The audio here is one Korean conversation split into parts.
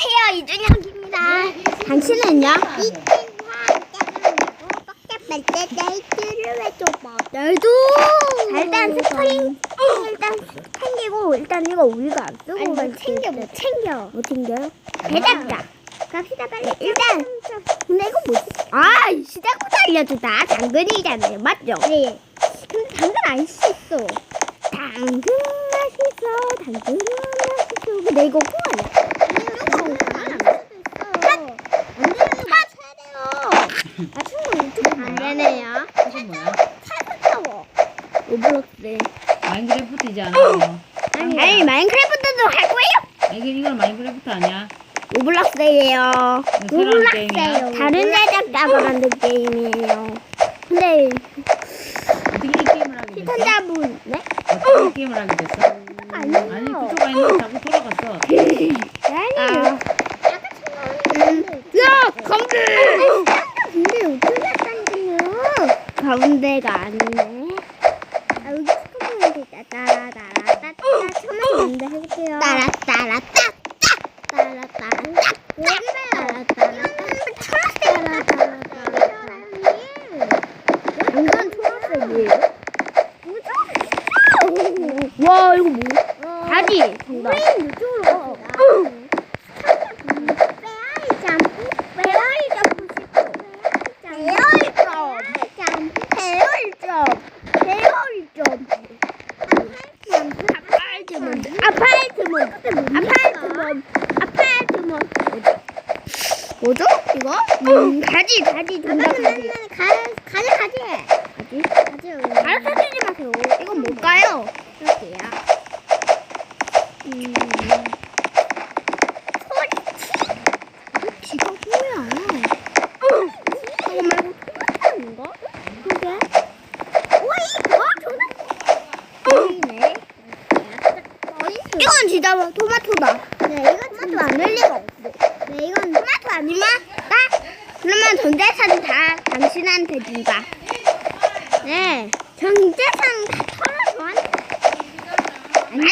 안녕하세요 이준혁입니다. 당신은요? 나도? 일단 스프링. 일단 챙기고 일단 이거 우리가 안 쓰고 갈 챙겨 못 챙겨. 못 챙겨요? 대답자. 갑시다 빨리. 일단 근데 이거 뭐지? 아 시작부터 알려주다 당근이잖아요. 맞죠? 네 근데 당근 알 수 있어. 당근 맛있어. 당근 맛있어. 근데 이거 콩 아니야? 아, 친구 유튜브 안 되네요. 이게 뭐야? 차가워. 로블록스. 마인크래프트이지 않아요? 아니, 아니 마인크래프트도 할 거예요? 이게 이건 마인크래프트 아니야? 로블록스예요. 게임이야? 다른 제작자가 만든 게임이에요. 근데 어떻게 이 게임을 하게 됐어? 시청자분, 네? 어떻게 이 게임을 하게 됐어? 아니요. 아니 그쪽 아닌데 자꾸 돌아갔어. 아니요. 야, 가운데. 근데 어떻게 했다니까요? 가운데가 아니네. 아, 여기 스쿠버인데 따라따라따따 처음에 먼저 해볼게요. 따라따라따따 따라따라따 봐요. 따라따라따 완전 초록색이에요. 와 이거 뭐? 바지 정답. 우리 이쪽으로 갑시다. 페어리 점프, 페어리 점프 싶어. 페어리 점프, 페어리 점프, 페어리 점프. 아파트먼트, 아파트먼트, 아파트먼트, 아파트먼트. 뭐죠? 이거? 음, 가지, 가지, 정답 가지. 가, 가지, 가지. 가지. 가르쳐 주지 마세요. 이건 뭘까요? 볼게요. 음. 소리치? 지가 뭐야? 이거 말고 토마토인가? 그게? 오이? 어? 저는 오이네. 이건 진짜 토마토다. 네, 이건 토마토 리가 없어. 네, 이건 토마토 아니면 나? 그러면 전재산 다 당신한테 준다. 네, 전재산 다 털어줘. 아니네.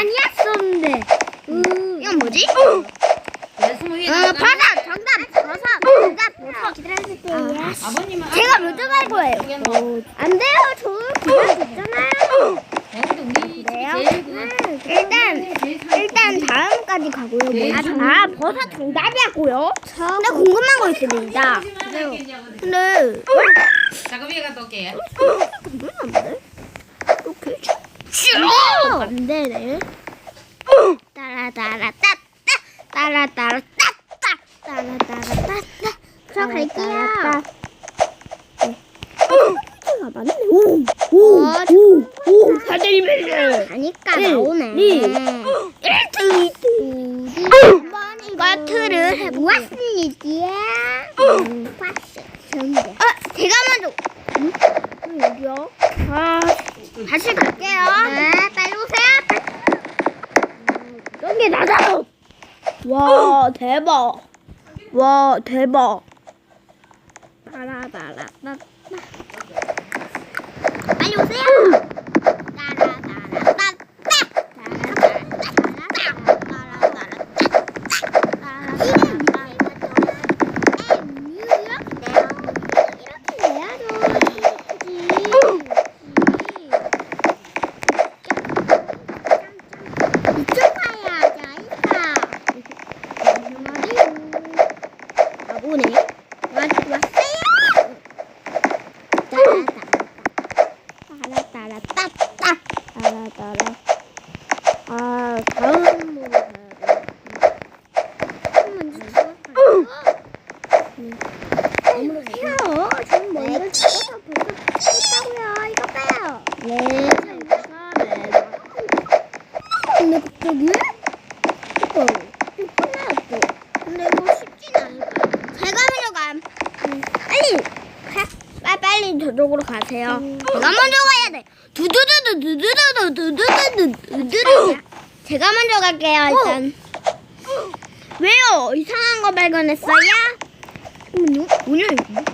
아니었었는데. 이건 뭐지? 내 스무 개 어. 버섯 정답 버섯 정답 버섯 기다려주세요. 아버님은 제가 먼저 갈 거예요. 어, 안 돼요. 저 기다렸잖아요. 우리 그래요? 제일 그 일단 일단 다음까지 가고요. 뭐. 아, 아 버섯 정답이었고요. 근데 궁금한 거 있습니다. 근데 잠깐 위에 갔다 올게. 궁금한데? 이렇게 안 되네. 따라 따라 따따 따라 따라 따따 따라 따라 따따 들어갈게요. 가 맞네. 오, 오, 오, 오, 사대리벨. 가니까 나오네. 1등, 2등. 마트를 해보았습니다. 음, 파스. 아, 제가 먼저. 응? 응, 여기요? 아, 다시 갈게요. 네, 빨리 오세요. 여기 나다. 와, 대박. 와, 대박. 따라따라 따. 빨리 오세요. 따라따라따. 이쪽 가야 바보네. 왔, 왔어요. 따라 따라 따따 따라 따라 아 다음으로 가야 돼. 아무로 해요. 전 먼저 찍어서 벌써 했다고요. 이거 봐요. 네. 근데 갑자기 이거 이거 끝나요 또. 근데 이거 쉽진 않을 거야. 제가 먼저 감. 빨리 가. 빨리 저쪽으로 가세요. 제 제가 먼저 갈게요 일단. 왜요? 이상한 거 발견했어요? 잠깐만요. 뭐냐 이거?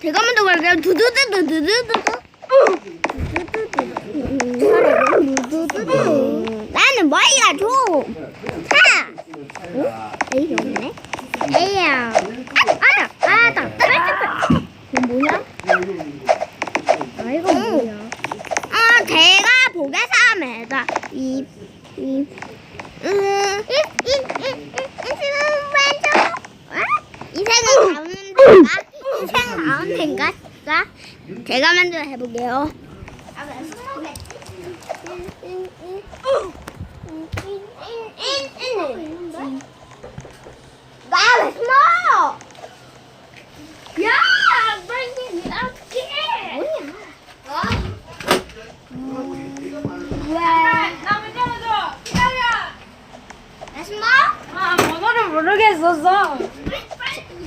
제가 먼저 갈게요. 두두두두 두두두두. 두두두두. 나는 뭐야 줘. 자. A가 없네. A야. 아. 빨리 이거 뭐냐? 아, 이거 뭐야? 제가 보겠습니다. 이, 이, 이+ 이+ 이+ 이+ 이, 이, 이, 이, 이, 이, 이, 이, 이, 이, 이, 이, 자, 제가 먼저 해볼게요. 아, 왜 숨어겠지? 나왜 숨어?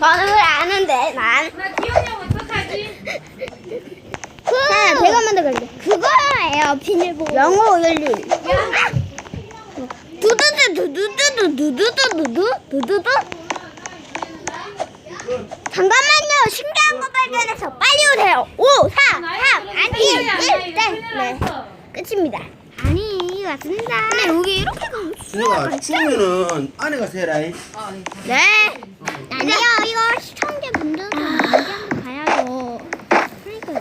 번호를 아는데 난. 나 기억력 어떡하지? 자, 제가 먼저 갈게. 그거예요, 비밀보호. 영어 열리. 두두두 두 두두 두 두두 두두두 잠깐만요. 신기한 거 발견해서 빨리 오세요. 5, 4, 3, 아니 1, 1, 네, 네. 끝입니다. 아니, 맞습니다. 근데 여기 이렇게 가면 준혁아 추우면은 안에 가서 해라 잉. 네. 아니요, 이거 시청자분들 한번 봐야죠.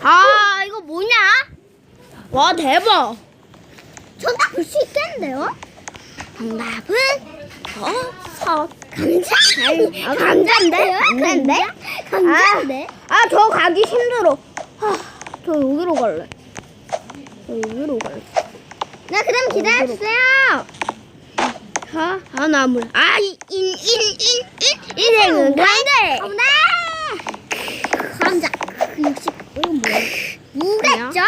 아, 이거 뭐냐? 와, 대박. 정답 볼 수 있겠는데요? 정답은 버섯. 감자? 감자인데? 감자인데? 감자인데? 아, 저 가기 힘들어. 아, 저 여기로 갈래. 저 여기로 갈래. 네, 그럼 기다려주세요. 하, 하나물. 아, 인, 인, 인, 인, 인, 인생은 간대. 감자. 역시, 이건 뭐야? 무겠죠?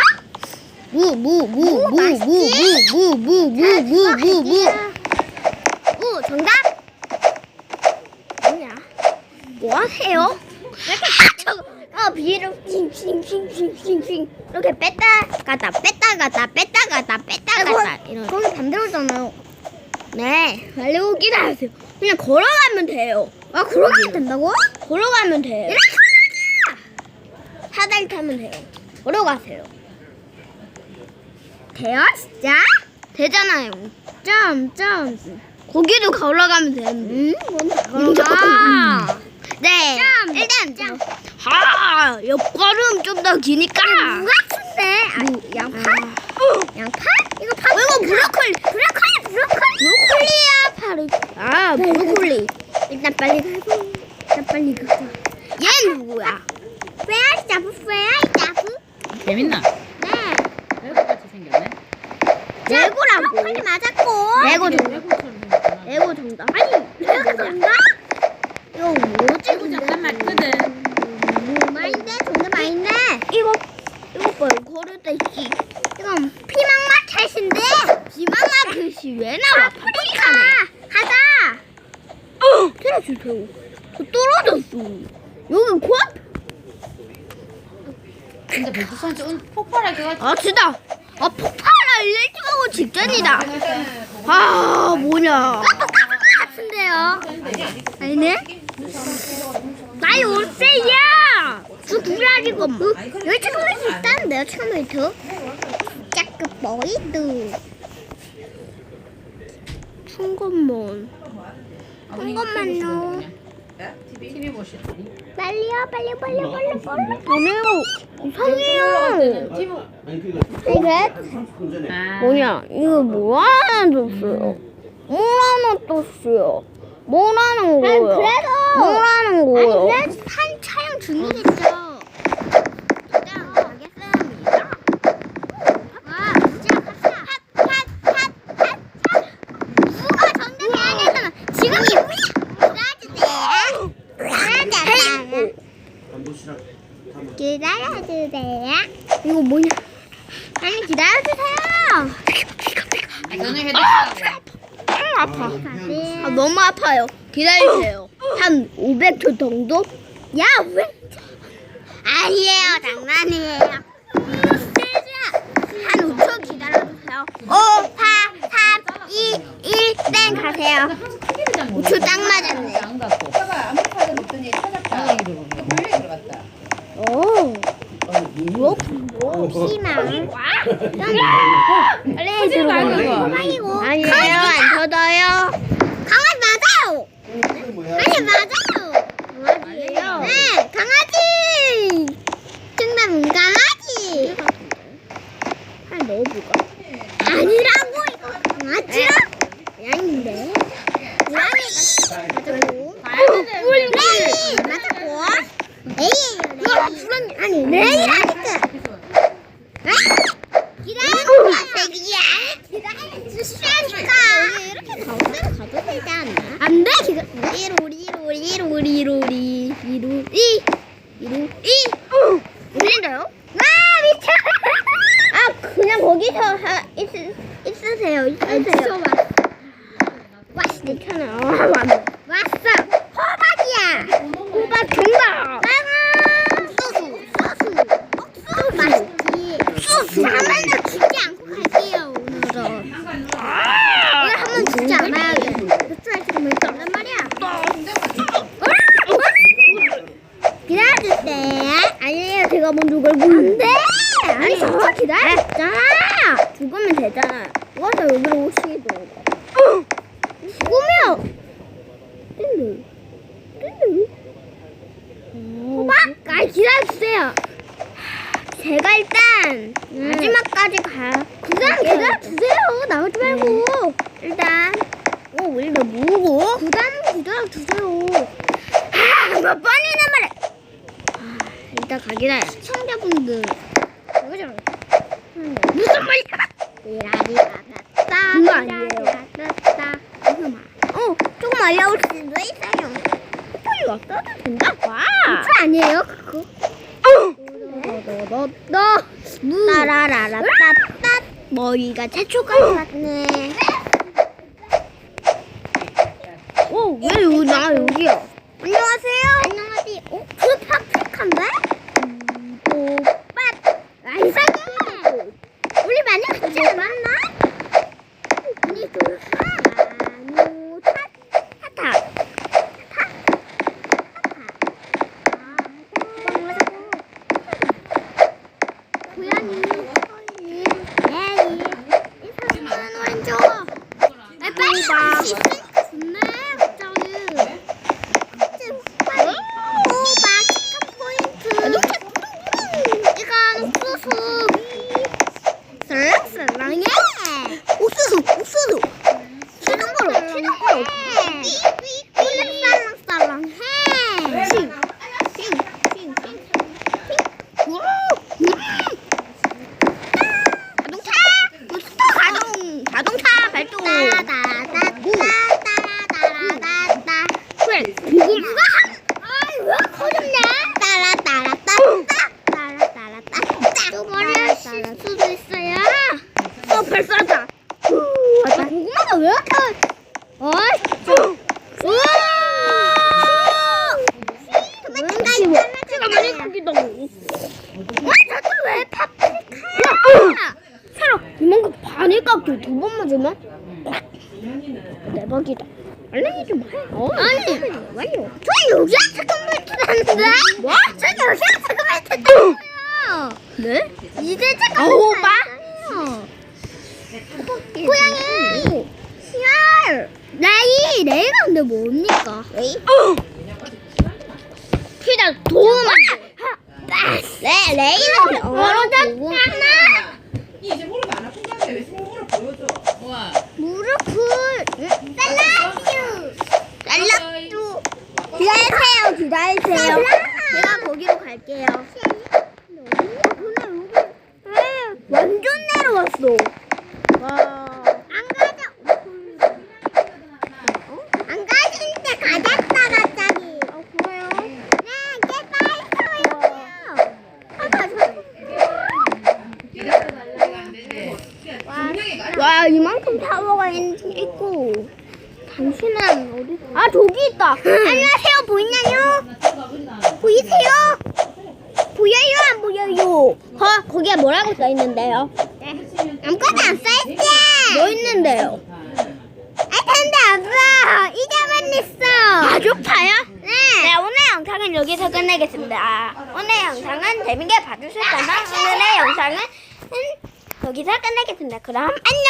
무, 무, 무, 무, 무, 무, 무, 무, 무, 무, 무, 무. 무, 정답? 뭐야? 뭐 하세요? 저, 어, 비를 핑핑핑핑핑핑 이렇게 뺐다 갔다 뺐다 갔다 뺐다 갔다 뺐다 갔다 이런. 거기 반대로잖아요. 네, 빨리 오긴 하세요. 그냥 걸어가면 돼요. 아, 걸어가면 된다고? 걸어가면 돼요. 사다리 타면 돼요. 걸어가세요. 돼요? 진짜? 되잖아요. 점, 점. 거기도 걸어가면 되는데. 응? 걸어가. 네. 일단, 아, 옆걸음 좀 더 기니까. 무 같은데? 아, 양파? 양파? 이거 파 이거 브로콜리. 브로콜리, 브로콜리. 브로콜리야, 바로. 아, 브로콜리. 일단 빨리 가고. 일단 빨리 가고. 얘 누구야? 페아 자부, 페아 자부. 재밌나? 네. 레고 같이 생겼네. 레고라고. 브로콜리 맞았고. 레고 정답. 레고 정답. 아니, 레고 정답? 이거 뭐지? 레고 장난 맞거든. 뭐 말인데? 정답 아닌데? 이거, 이거 봐요. 걸을 때 씨. 이건 피망마 캣인데? 비망마 캣이 왜 나와? 파리카네. 가자. 어! 때려주세요. 저 떨어졌어. 여기 곧? 진짜 백두산지 오늘 폭발할 것 같아. 아, 진짜. 아, 폭발할 일주하고 직전이다. 아, 뭐냐. 같은데요? 아니네? 나이 올세야! 저 구라지고 뭐. 여기 초콜릿 있다는데요, 초콜릿. 짜급 보이드. 잠깐만. 잠깐만요. TV 보시더니. 빨리요, 빨리, 빨리, 빨리, 빨리. 아니요, 이상해요. TV. 이게 30분 전에 아. 뭐냐? 이거 뭐 하나 줬어요? 뭐라는 떴어요? 뭐라는 거예요? 뭐라는 거예요? 아니 그래도 한 촬영 중이겠죠. 일단 가겠습니다. 아, 진짜 갑시다. 핫핫핫핫 누가 정답이 아니었잖아. 지금 이분이 기다려주세요. 기다려주세요. 반도시락 기다려주세요. 이거 뭐냐? 아니 기다려주세요. 아, 저는 해드리라고. 아, 아파. 아, 너무 아파요. 기다리세요. 한 500초 정도? 야, 왜? 아니에요. 장난이에요. 한 5초 기다려주세요. 5, 4, 3, 2, 1, 땡 가세요. 항상 크게 되잖아. 우추 딱 맞았네. 안 갖고. 아빠가 아무 카드 없더니 목목 피망. 하지 레이드로 말고 그거. 호랑이고. 아니 내가 안 터져요. 강아지 맞아요. 어, 아니 맞아요 맞아요. 네 강아지 괜찮아. 왔어. 왔어. 호박이야. 호박 정답. 빵아. 소수. 소수. 옥수수 맛있지. 소수. 한번도 죽지 않고 갈게요 오늘은. 오늘 한번 죽지 않아야 돼. 몇살 지금 몇없단 말이야. 기다려주세요. 아니에요, 제가 먼저 걸고 있는데. 아니, 저 기다렸잖아. 죽으면 되잖아. 누가서 여기로 오시기도. 죽으면. 뜬드. 뜬드. 호박? 아, 기다려주세요. 제가 일단 마지막까지 가. 그다음 기다려주세요. 나오지 말고. 일단. 오, 일단 뭐고? 그다음 기다려주세요. 아, 몇 번이나 말해. 아, 일단 가기다. 시청자분들. 뭐죠? 무슨 말이야? 라리라따. 그거 아니에요. 라따. 무슨 말? 어, 조금 알려올 수도 있어요. 코폴이 왔어도 된다. 와. 그거 아니에요, 그거. 너너너너 따라라라따따 머리가 채초가 같네. 오, 왜 여기 나 여기야? 안녕하세요. 안녕하세요. 어? 그? 음, 오빠. 아, 이상해. 우리 많이 같이 만나? 우리 둘 나누 탓. 타타. 타. 타타. 고양이. 예이. 이 사람은 왼쪽. 아, 빨리 봐. 좋네, 갑자기. 호박 포인트. 이건 옥수수. 슬랑슬랑해. 옥수수, 옥수수. 튀는 거로, 튀는 거로. 살랑살랑해. 칭, 칭, 칭, 칭. 우, 음. 자동차, 부스터 가동, 자동차 발동. 따다다다다다다다. 그래, 이거 누가 한? 아이 왜 커졌냐? 따라따라따따, 따라따라따따. 또 머리를 쓸 수도 있어요. 어 벌써 왔다. 아, 고구마가 왜 이렇게? 어이. 우와. 도망치가 많이 크기도. 와, 저도 왜 파프리카야? 새로 이만큼 반을 깎여 두 번 맞으면 대박이다. 알랭이 좀 해. 어, 아니, 왜요? 저 여기가 잠깐만 하는데? 뭐? 저 여기가 잠깐만 했다고요. 네? 이제 잠깐만. 오, 마. 고양이. 열. 레이. 레이가 근데 뭡니까? 레이? 피다 도마. 네, 레이는 얼어졌잖아. 이제 무릎 안 아픈데 왜 무릎 보여줘? 우와. 무릎을 잘라주 잘라주 기다리세요 기다리세요 제가 거기로 갈게요 완전 내려왔어 와안 가자 안 가진데 가졌다 갑자기 아 그래요? 네 이제 빨리 서요 아까 저 와 이만큼 타워가 있, 있고 당신은 어디? 아 저기 있다. 안녕하세요 보이나요? 보이세요? 보여요 안 보여요? 거 거기에 뭐라고 써 있는데요? 아무것도 안 써있지. 뭐 있는데요? 아 근데 아빠 이자만 있어. 아 쪽파요? 네. 네 오늘 영상은 여기서 끝내겠습니다. 오늘 영상은 재밌게 봐주셨다면 오늘의 영상은 여기서 끝내겠습니다. 그럼 안녕.